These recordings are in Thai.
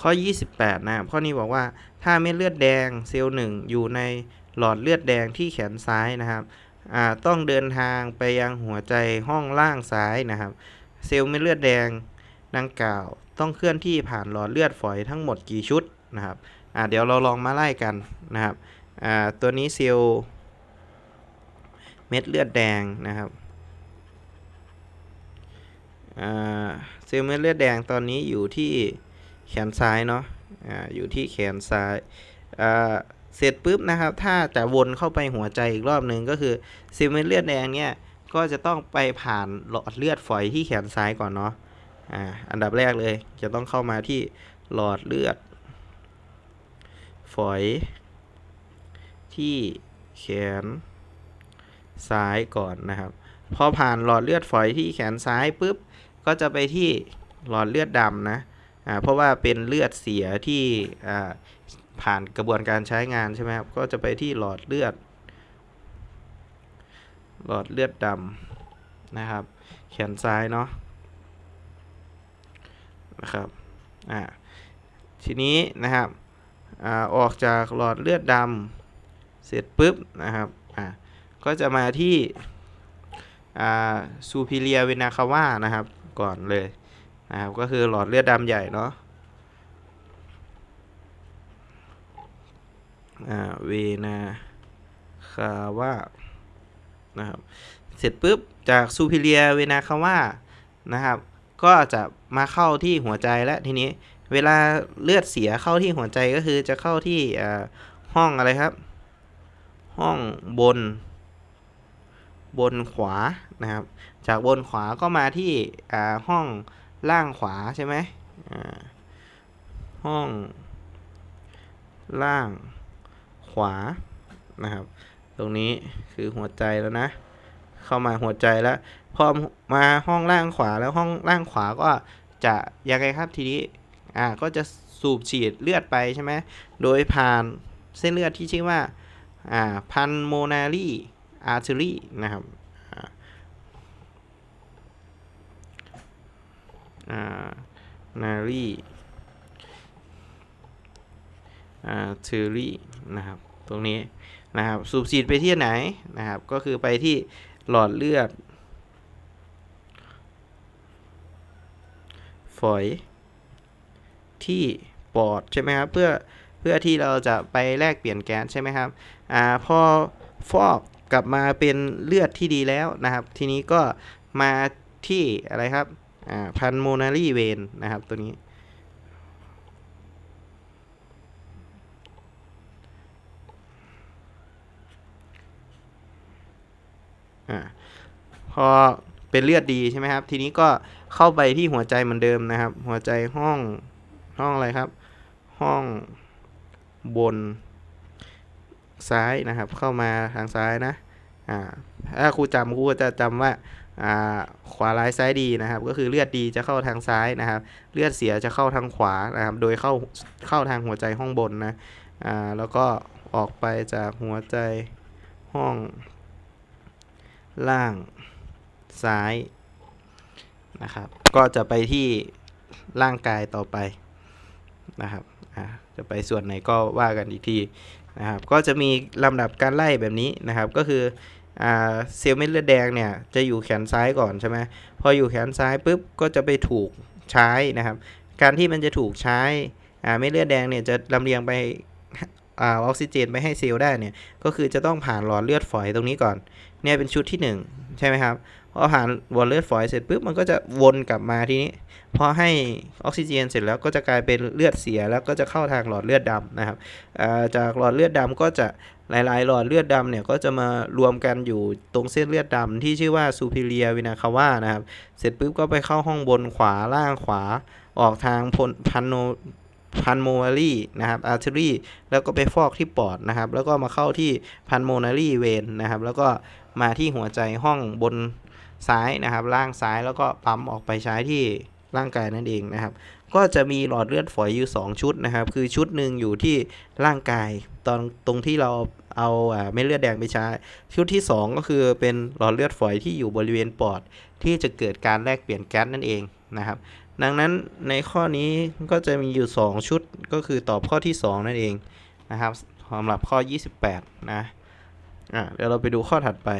ข้อ 28 นะครับ ข้อนี้บอกว่าถ้าเม็ดเลือดแดงเซลล์หนึ่งอยู่ในหลอดเลือดแดงที่แขนซ้ายนะครับต้องเดินทางไปยังหัวใจห้องล่างซ้ายนะครับ เซลล์เม็ดเลือดแดงดังกล่าว ต้องเคลื่อนที่ผ่านหลอดเลือดฝอยทั้งหมดกี่ชุดนะครับเดี๋ยวเราลองมาไล่กันนะครับตัวนี้เซลล์เม็ดเลือดแดงนะครับเซลล์เม็ดเลือดแดงตอนนี้อยู่ที่ แขนซ้ายเนาะอ่าอยู่ที่แขนซ้ายอ่าเสร็จปุ๊บนะครับ ถ้าจะวนเข้าไปหัวใจอีกรอบหนึ่งก็คือเซลล์เม็ดเลือดแดงเนี่ยก็จะต้องไปผ่านหลอดเลือดฝอยที่แขนซ้ายก่อนเนาะอ่าอันดับแรกเลยจะต้องเข้ามาที่หลอดเลือด ฝอย ที่แขนซ้ายก่อนนะครับ พอผ่านหลอดเลือดฝอยที่แขนซ้ายปุ๊บก็จะไปที่หลอดเลือดดำนะ เพราะว่าเป็นเลือดเสียที่ผ่านกระบวนการใช้งานใช่ไหมครับ ก็จะไปที่หลอดเลือด หลอดเลือดดำนะครับ แขนซ้ายเนาะนะครับอ่าทีนี้นะครับอออกจากหลอดเลือดดำเสร็จปุ๊บนะครับอ่าก็จะมาที่ซูพิเลียเวนาคาวานะครับ ก่อนเลย นะครับก็คือหลอดเลือดดำใหญ่เนาะอ่าเวนาคาวานะครับเสร็จปุ๊บจากซูพิเลียเวนาคาวานะครับ ก็จะมาเข้าที่หัวใจแล้วทีนี้เวลาเลือดเสียเข้าที่หัวใจก็คือจะเข้าที่อ่าห้องอะไรครับ ห้องบน บนขวานะครับ จากบนขวาก็มาที่อ่าห้อง ล่างขวาใช่ไหมห้อง ล่างขวานะครับ ตรงนี้คือหัวใจแล้วนะ เข้ามาหัวใจแล้ว พอมาห้องล่างขวาแล้วห้องล่างขวาก็จะยังไงครับทีนี้อ่าก็จะสูบฉีดเลือดไปใช่ไหมโดยผ่านเส้นเลือดที่ชื่อว่าอ่าพันโมนารีอาร์เทอรี่นะครับ อ่านารีอาเทอรีนะครับตรงนี้นะครับสูบฉีดไปที่ไหนนะครับ ก็คือไปที่หลอดเลือด ฝอย ที่ปอดใช่ไหมครับเพื่อเพื่อที่เราจะไปแลกเปลี่ยนแก๊สใช่ไหมครับอ่าพอฟอกกลับมาเป็นเลือดที่ดีแล้วนะครับ ทีนี้ก็มาที่อะไรครับ อ่าพันโมนารีเวนนะครับตัวนี้ อ่าพอเป็นเลือดดีใช่ไหมครับ ทีนี้ก็เข้าไปที่หัวใจเหมือนเดิมนะครับ หัวใจห้องห้องอะไรครับ ห้องบนซ้ายนะครับ เข้ามาทางซ้ายนะอ่าถ้าครูจำครูก็จะจำว่าอ่า ขวาร้ายซ้ายดีนะครับ ก็คือเลือดดีจะเข้าทางซ้ายนะครับ เลือดเสียจะเข้าทางขวานะครับ โดยเข้าเข้าทางหัวใจห้องบนนะอ่าแล้วก็ออกไปจากหัวใจห้อง ล่างซ้ายนะครับ ก็จะไปที่ร่างกายต่อไปนะครับอ่าจะไปส่วนไหนก็ว่ากันอีกทีนะครับ ก็จะมีลำดับการไล่แบบนี้นะครับ ก็คือ เซลล์เม็ดเลือดแดงเนี่ยจะอยู่แขนซ้ายก่อนใช่ไหมพออยู่แขนซ้ายปุ๊บก็จะไปถูกใช้นะครับ การที่มันจะถูกใช้เม็ดเลือดแดงเนี่ยจะลำเลียงไปอออกซิเจนไปให้เซลล์ได้เนี่ยก็คือจะต้องผ่านหลอดเลือดฝอยตรงนี้ก่อน เนี่ยเป็นชุดที่ 1 ใช่ไหมครับ พอผ่านหลอดเลือดฝอยเสร็จปุ๊บมันก็จะวนกลับมาทีนี้พอให้ออกซิเจนเสร็จแล้วก็จะกลายเป็นเลือดเสียแล้วก็จะเข้าทางหลอดเลือดดำนะครับจากหลอดเลือดดำก็จะหลาย ๆ หลอดเลือดดำเนี่ยก็จะมารวมกันอยู่ตรงเส้นเลือดดำที่ชื่อว่าซูพิเลียวินาคาว่านะครับ เสร็จปุ๊บก็ไปเข้าห้องบนขวาล่างขวาออกทางพนพันโนพันโมนารีนะครับอาร์เทอรี่แล้วก็ไปฟอกที่ปอดนะครับ แล้วก็มาเข้าที่พันโมนารีเวนนะครับ แล้วก็มาที่หัวใจห้องบน ซ้ายนะครับ ล่างซ้ายแล้วก็ปั๊มออกไปใช้ที่ร่างกายนั่นเองนะครับ ก็จะมีหลอดเลือดฝอยอยู่ 2 ชุดนะครับ คือชุดหนึ่งอยู่ที่ร่างกายตอนตรงที่เราเอาเม็ดเลือดแดงไปใช้ ชุดที่ 2 ก็คือเป็นหลอดเลือดฝอยที่อยู่บริเวณปอด ที่จะเกิดการแลกเปลี่ยนแก๊สนั่นเองนะครับ ดังนั้นในข้อนี้ก็จะมีอยู่ 2 ชุดก็คือตอบข้อที่ 2 นั่นเองนะครับสำหรับข้อ 28 นะอะเดี๋ยวเราไปดูข้อถัดไป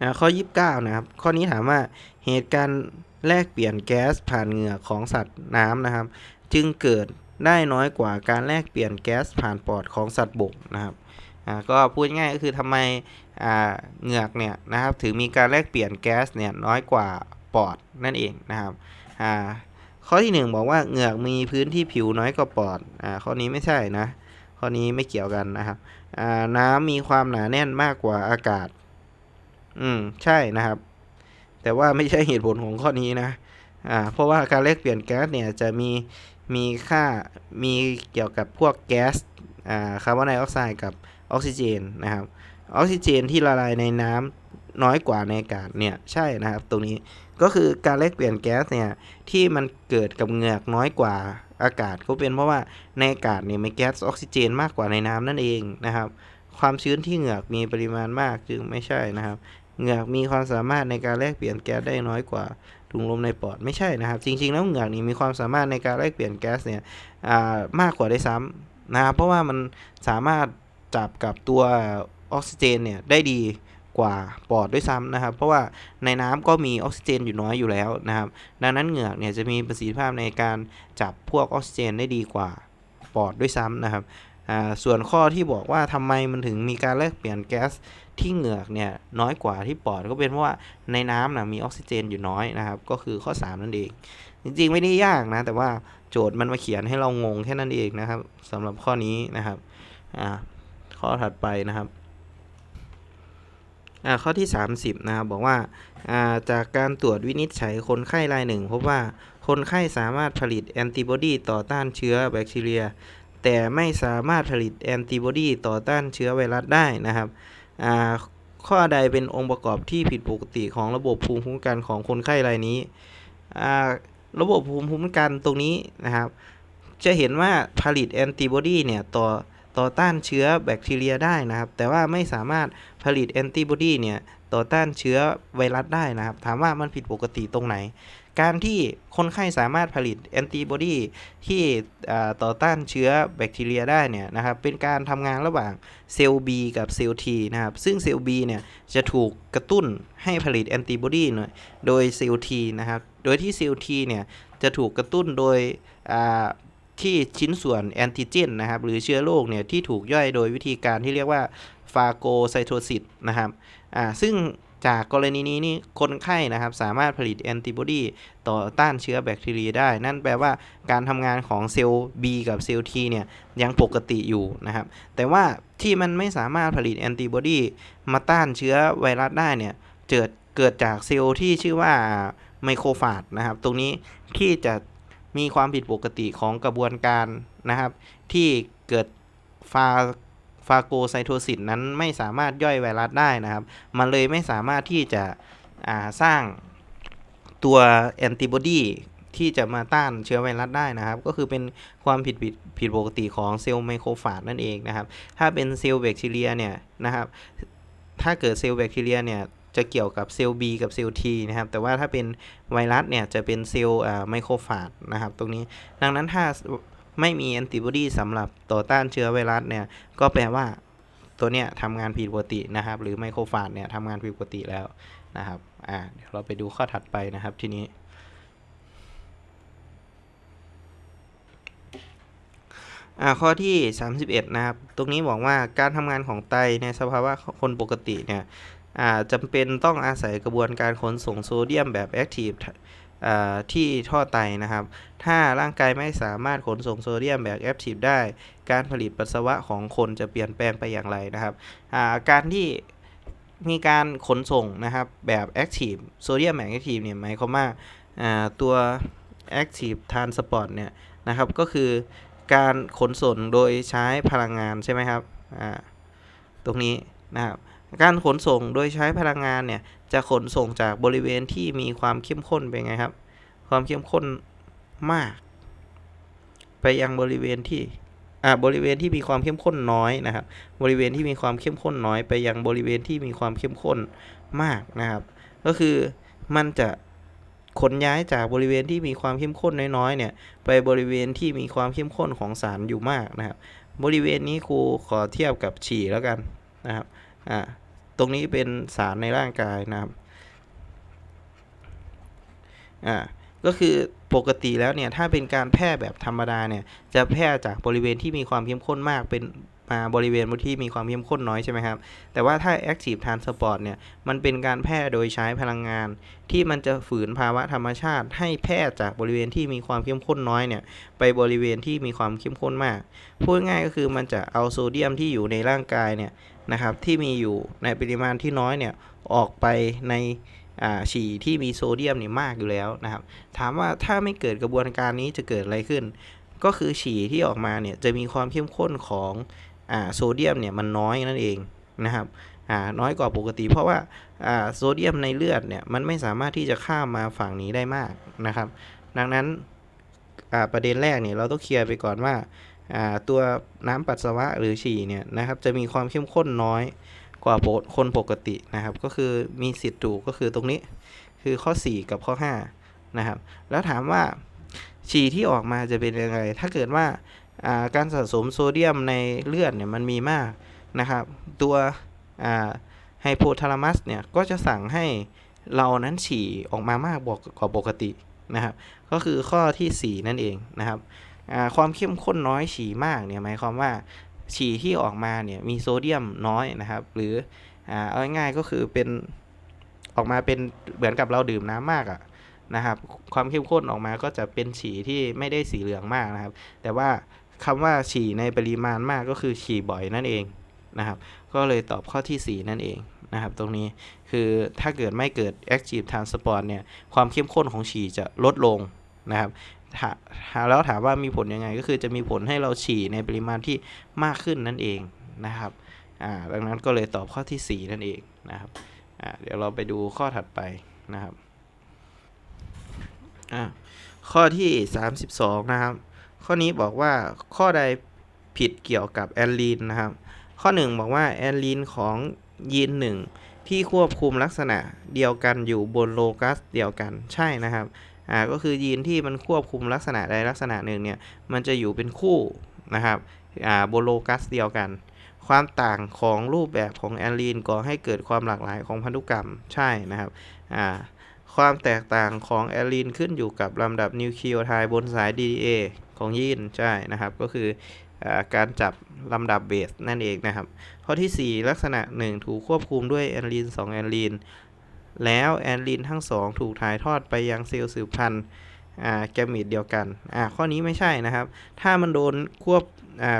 อะข้อ 29 นะครับ ข้อนี้ถามว่าเหตุการณ์แลกเปลี่ยนแก๊สผ่านเหงื่อของสัตว์น้ำนะครับ จึงเกิดได้น้อยกว่าการแลกเปลี่ยนแก๊สผ่านปอดของสัตว์บกนะครับอ่าก็พูดง่ายก็คือทำไมอ่าเหงือกเนี่ยนะครับถึงมีการแลกเปลี่ยนแก๊สเนี่ยน้อยกว่าปอดนั่นเองนะครับอ่าข้อที่ 1 บอกว่าเหงือกมีพื้นที่ผิวน้อยกว่าปอดอ่าข้อนี้ไม่ใช่นะข้อนี้ไม่เกี่ยวกันนะครับอ่าน้ำมีความหนาแน่นมากกว่าอากาศ อืม ใช่นะครับ แต่ว่าไม่ใช่เหตุผลของข้อนี้นะ อ่า เพราะว่าการแลกเปลี่ยนแก๊สเนี่ยจะมีมีค่ามีเกี่ยวกับพวกแก๊สอ่าคาร์บอนไดออกไซด์กับออกซิเจนนะครับ ออกซิเจนที่ละลายในน้ำน้อยกว่าในอากาศเนี่ยใช่นะครับ ตรงนี้ก็คือการแลกเปลี่ยนแก๊สเนี่ยที่มันเกิดกับเหงือกน้อยกว่าอากาศก็เป็นเพราะว่าในอากาศเนี่ยมีแก๊สออกซิเจนมากกว่าในน้ำนั่นเองนะครับ ความชื้นที่เหงือกมีปริมาณมากจึงไม่ใช่นะครับ เหงือกมีความสามารถในการแลกเปลี่ยนแก๊สได้น้อยกว่าถุงลมในปอดไม่ใช่นะครับ จริง ๆ แล้วเหงือกนี่มีความสามารถในการแลกเปลี่ยนแก๊สเนี่ยมากกว่าได้ซ้ำนะครับเพราะว่ามันสามารถจับกับตัวออกซิเจนเนี่ยได้ดีกว่าปอดด้วยซ้ำนะครับ เพราะว่าในน้ำก็มีออกซิเจนอยู่น้อยอยู่แล้วนะครับ ดังนั้นเหงือกเนี่ยจะมีประสิทธิภาพในการจับพวกออกซิเจนได้ดีกว่าปอดด้วยซ้ำนะครับ ส่วนข้อที่บอกว่าทำไมมันถึงมีการแลกเปลี่ยนแก๊สที่เหงือกเนี่ยน้อยกว่าที่ปอดก็เป็นเพราะว่าในน้ำนะมีออกซิเจนอยู่น้อยนะครับ ก็คือข้อ 3 นั่นเอง จริงๆไม่ได้ยากนะ แต่ว่าโจทย์มันมาเขียนให้เรางงแค่นั้นเองนะครับสำหรับข้อนี้นะครับข้อถัดไปนะครับข้อที่ 30 นะครับ บอกว่าอ่าจากการตรวจวินิจฉัยคนไข้รายหนึ่งพบว่าคนไข้สามารถผลิตแอนติบอดีต่อต้านเชื้อแบคทีเรีย แต่ไม่สามารถผลิตแอนติบอดีต่อต้านเชื้อไวรัสได้นะครับข้อใดเป็นองค์ประกอบที่ผิดปกติของระบบภูมิคุ้มกันของคนไข้รายนี้ระบบภูมิคุ้มกันตรงนี้นะครับ จะเห็นว่าผลิตแอนติบอดีเนี่ยต่อต่อต้านเชื้อแบคทีเรียได้นะครับ แต่ว่าไม่สามารถผลิตแอนติบอดีเนี่ยต่อต้านเชื้อไวรัสได้นะครับ ถามว่ามันผิดปกติตรงไหน การที่คนไข้สามารถผลิตแอนติบอดีที่ต่อต้านเชื้อแบคทีเรียได้เนี่ยนะครับเป็นการทำงานระหว่างเซลล์ B กับเซลล์ T นะครับ ซึ่งเซลล์ B เนี่ยจะถูกกระตุ้นให้ผลิตแอนติบอดีหน่อยโดยเซลล์ T นะครับ โดยที่เซลล์ T เนี่ยจะถูกกระตุ้นโดยที่ชิ้นส่วนแอนติเจนนะครับหรือเชื้อโรคเนี่ยที่ถูกย่อยโดยวิธีการที่เรียกว่าฟาโกไซโทซิสนะครับอ่าซึ่ง จากกรณีนี้นี่คนไข้นะครับสามารถผลิตแอนติบอดีต่อต้านเชื้อแบคทีเรียได้ นั่นแปลว่าการทำงานของเซลล์ B กับเซลล์ T เนี่ยยังปกติอยู่นะครับ แต่ว่าที่มันไม่สามารถผลิตแอนติบอดีมาต้านเชื้อไวรัสได้เนี่ยเกิดเกิดจากเซลล์ที่ชื่อว่าไมโครฟาจนะครับ ตรงนี้ที่จะมีความผิดปกติของกระบวนการนะครับ ที่เกิดฟา ฟาโกไซโทซิสนั้นไม่สามารถย่อยไวรัสได้นะครับ มันเลยไม่สามารถที่จะสร้างตัวแอนติบอดีที่จะมาต้านเชื้อไวรัสได้นะครับ ก็คือเป็นความผิดผิดผิดปกติของเซลล์ไมโครฟาจนั่นเองนะครับ ถ้าเป็นเซลล์แบคทีเรียเนี่ยนะครับถ้าเกิดเซลล์แบคทีเรียเนี่ยจะเกี่ยวกับเซลล์ B กับเซลล์ T นะครับ แต่ว่าถ้าเป็นไวรัสเนี่ยจะเป็นเซลล์ไมโครฟาจนะครับ ตรงนี้ ดังนั้นถ้า ไม่มีแอนติบอดีสำหรับต่อต้านเชื้อไวรัสเนี่ย ก็แปลว่าตัวเนี้ยทำงานผิดปกตินะครับ หรือไมโครฟาจเนี่ยทำงานผิดปกติแล้วนะครับ อ่าเดี๋ยวเราไปดูข้อถัดไปนะครับทีนี้ อ่าข้อที่ 31 นะครับ ตรงนี้บอกว่าการทำงานของไตในสภาวะคนปกติเนี่ย อ่าจำเป็นต้องอาศัยกระบวนการขนส่งโซเดียมแบบแอคทีฟ ที่ท่อไตนะครับ ถ้าร่างกายไม่สามารถขนส่งโซเดียมแบบแอคทีฟได้ การผลิตปัสสาวะของคนจะเปลี่ยนแปลงไปอย่างไรนะครับ การที่มีการขนส่งนะครับแบบแอคทีฟโซเดียมแบบแอคทีฟเนี่ยหมายความว่าตัวแอคทีฟทานสปอร์ตเนี่ยนะครับก็คือการขนส่งโดยใช้พลังงานใช่ไหมครับตรงนี้นะครับ การขนส่งโดยใช้พลังงานเนี่ยจะขนส่งจากบริเวณที่มีความเข้มข้นเป็นไงครับ ความเข้มข้นมาก ไปยังบริเวณที่อ่าบริเวณที่มีความเข้มข้นน้อยนะครับ บริเวณที่มีความเข้มข้นน้อย ไปยังบริเวณที่มีความเข้มข้นมากนะครับ ก็คือมันจะขนย้ายจากบริเวณที่มีความเข้มข้นน้อยๆเนี่ย ไปบริเวณที่มีความเข้มข้นของสารอยู่มากนะครับ บริเวณนี้ครูขอเทียบกับฉี่แล้วกันนะครับ อ่าตรงนี้เป็นสารในร่างกายนะครับอ่าก็คือปกติแล้วเนี่ยถ้าเป็นการแพร่แบบธรรมดาเนี่ยจะแพร่จากบริเวณที่มีความเข้มข้นมากเป็น มาบริเวณที่มีความเข้มข้นน้อยใช่ไหมครับ แต่ว่าถ้า Active Transport เนี่ย มันเป็นการแพร่โดยใช้พลังงาน ที่มันจะฝืนภาวะธรรมชาติ ให้แพร่จากบริเวณที่มีความเข้มข้นน้อยเนี่ย ไปบริเวณที่มีความเข้มข้นมาก พูดง่ายก็คือมันจะเอาโซเดียมที่อยู่ในร่างกายเนี่ยนะครับ ที่มีอยู่ในปริมาณที่น้อยเนี่ย ออกไปในอ่าฉี่ที่มีโซเดียมเนี่ยมากอยู่แล้วนะครับ ถามว่าถ้าไม่เกิดกระบวนการนี้จะเกิดอะไรขึ้น ก็คือฉี่ที่ออกมาเนี่ยจะมีความเข้มข้นของ โซเดียมเนี่ยมันน้อยนั่นเองนะครับอ่าน้อยกว่าปกติ เพราะว่าอ่าโซเดียมในเลือดเนี่ยมันไม่สามารถที่จะข้ามมาฝั่งนี้ได้มากนะครับ ดังนั้นอ่าประเด็นแรกเนี่ยเราต้องเคลียร์ไปก่อนว่าอ่าตัวน้ำปัสสาวะหรือฉี่เนี่ยนะครับจะมีความเข้มข้นน้อยกว่าคนปกตินะครับ ก็คือมีสิทธิ์ถูกก็คือตรงนี้คือข้อ 4 กับข้อ5นะครับแล้วถามว่าฉี่ที่ออกมาจะเป็นยังไง ถ้าเกิดว่า การสะสมโซเดียมในเลือดเนี่ยมันมีมากนะครับ ตัวไฮโพทาลามัสเนี่ยก็จะสั่งให้เรานั้นฉี่ออกมามากกว่าปกตินะครับ ก็คือข้อทีสี่ 4 นั่นเองนะครับความเข้มข้นน้อยฉี่มากเนี่ยหมายความว่าฉี่ที่ออกมาเนี่ยมีโซเดียมน้อยนะครับ หรือเอาง่ายๆก็คือเป็นออกมาเป็นเหมือนกับเราดื่มน้ำมากอะนะครับ ความเข้มข้นออกมาก็จะเป็นฉี่ที่ไม่ได้สีเหลืองมากนะครับ แต่ว่า คำว่าฉี่ในปริมาณมากก็คือฉี่บ่อยนั่นเองนะครับ ก็เลยตอบข้อทีสี่ 4 นั่นเองนะครับ ตรงนี้คือถ้าเกิดไม่เกิด active transport เนี่ย ความเข้มข้นของฉี่จะลดลงนะครับแล้วถามว่ามีผลยังไงก็คือจะมีผลให้เราฉี่ในปริมาณที่มากขึ้นนั่นเองนะครับดังนั้นก็เลยตอบข้อทีสี่4 นั่นเองนะครับเดี๋ยวเราไปดูข้อถัดไปนะครับข้อที่ 32 นะครับ ข้อนี้บอกว่าข้อใดผิดเกี่ยวกับแอลลีนนะครับ ข้อ 1 บอกว่าแอลลีนของยีนหนึ่งที่ควบคุมลักษณะเดียวกันอยู่บนโลกัสเดียวกันใช่นะครับอ่าก็คือยีนที่มันควบคุมลักษณะใดลักษณะหนึ่งเนี่ยมันจะอยู่เป็นคู่นะครับอ่าบนโลกัสเดียวกัน ความต่างของรูปแบบของแอลลีนก่อให้เกิดความหลากหลายของพันธุกรรมใช่นะครับอ่าความแตกต่างของแอลลีนขึ้นอยู่กับลำดับนิวคลีโอไทด์บนสาย DNA ของยีนใช่นะครับ ก็คืออการจับลำดับเบสนั่นเองนะครับ ข้อที่ 4 ลักษณะ 1 ถูกควบคุมด้วยแอลลีน2แอลลีนแล้วแอลลีนทั้ง 2 ถูกถ่ายทอดไปยังเซลล์สืบพันธุ์แกมีดเดียวกันข้อนี้ไม่ใช่นะครับ ถ้ามันโดนควบ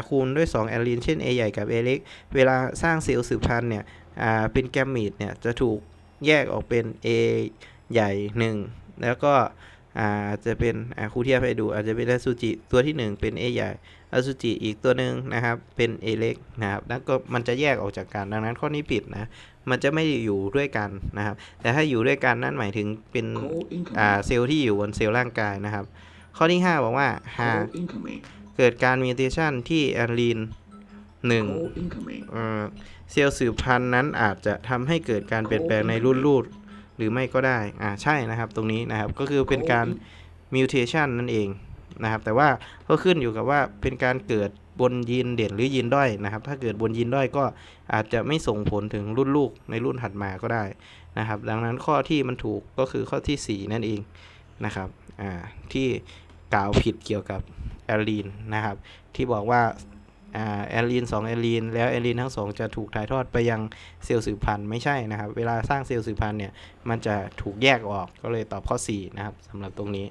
คูณด้วย 2 แอลลีนเช่น A ใหญ่กับ A เล็ก เวลาสร้างเซลล์สืบพันธุ์เนี่ยเป็นแกมีดเนี่ยจะถูกแยกออกเป็น A ใหญ่ 1 แล้วก็ อ่าจะเป็นอ่าครูเทียบให้ดู อาจจะเป็นอสุจิตัวที่ 1 เป็น A ใหญ่อสุจิอีกตัวหนึ่งนะครับเป็น A เล็กนะครับแล้วก็มันจะแยกออกจากกันดังนั้นข้อนี้ผิดนะมันจะไม่อยู่ด้วยกันนะครับ แต่ถ้าอยู่ด้วยกันนั่นหมายถึงเป็น Call อ่า incoming. เซลล์ที่อยู่บนเซลล์ร่างกายนะครับ ข้อที่ 5 บอกว่าหาก Call incoming. เกิดการมิวเทชันที่แอลลีน1 Call incoming. เอ่อเซลล์สืบพันธุ์นั้นอาจจะทำให้เกิดการเปลี่ยนแปลงในรุ่นลูก หรือไม่ก็ได้ อ่าใช่นะครับตรงนี้นะครับก็คือเป็นการมิวเทชันนั่นเองนะครับ แต่ว่าก็ขึ้นอยู่กับว่าเป็นการเกิดบนยีนเด่นหรือยีนด้อยนะครับ ถ้าเกิดบนยีนด้อยก็อาจจะไม่ส่งผลถึงรุ่นลูกในรุ่นถัดมาก็ได้นะครับ ดังนั้นข้อที่มันถูกก็คือข้อที่ 4 นั่นเองนะครับอ่าที่กล่าวผิดเกี่ยวกับแอลลีนนะครับ ที่บอกว่าอ่า แอลลีน2แอลลีนแล้วแอลลีนทั้งสองจะถูกถ่ายทอดไปยังเซลล์สืบพันธุ์ไม่ใช่นะครับ เวลาสร้างเซลล์สืบพันธุ์เนี่ยมันจะถูกแยกออกก็เลยตอบข้อ 4 นะครับสำหรับตรงนี้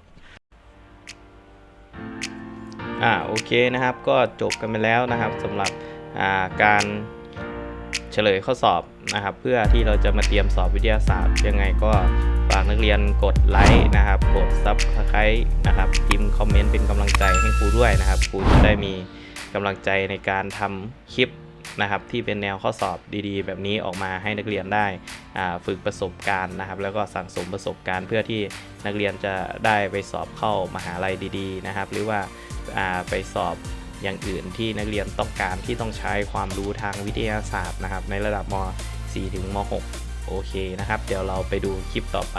อ่าโอเคนะครับก็จบกันไปแล้วนะครับสำหรับอ่าการเฉลยข้อสอบนะครับ เพื่อที่เราจะมาเตรียมสอบวิทยาศาสตร์ยังไงก็ฝากนักเรียนกดไลค์นะครับ กดซับสไครต์นะครับพิมพ์คอมเมนต์เป็นกำลังใจให้ครูด้วยนะครับครูจะได้มี กำลังใจในการทำคลิปนะครับที่เป็นแนวข้อสอบดีๆ แบบนี้ออกมาให้นักเรียนได้ฝึกประสบการณ์นะครับ แล้วก็สั่งสมประสบการณ์เพื่อที่นักเรียนจะได้ไปสอบเข้ามหาลัยดีๆนะครับ หรือว่าอ่าไปสอบอย่างอื่นที่นักเรียนต้องการที่ต้องใช้ความรู้ทางวิทยาศาสตร์นะครับ ในระดับม .4 ถึงม .6 โอเคนะครับ เดี๋ยวเราไปดูคลิปต่อไป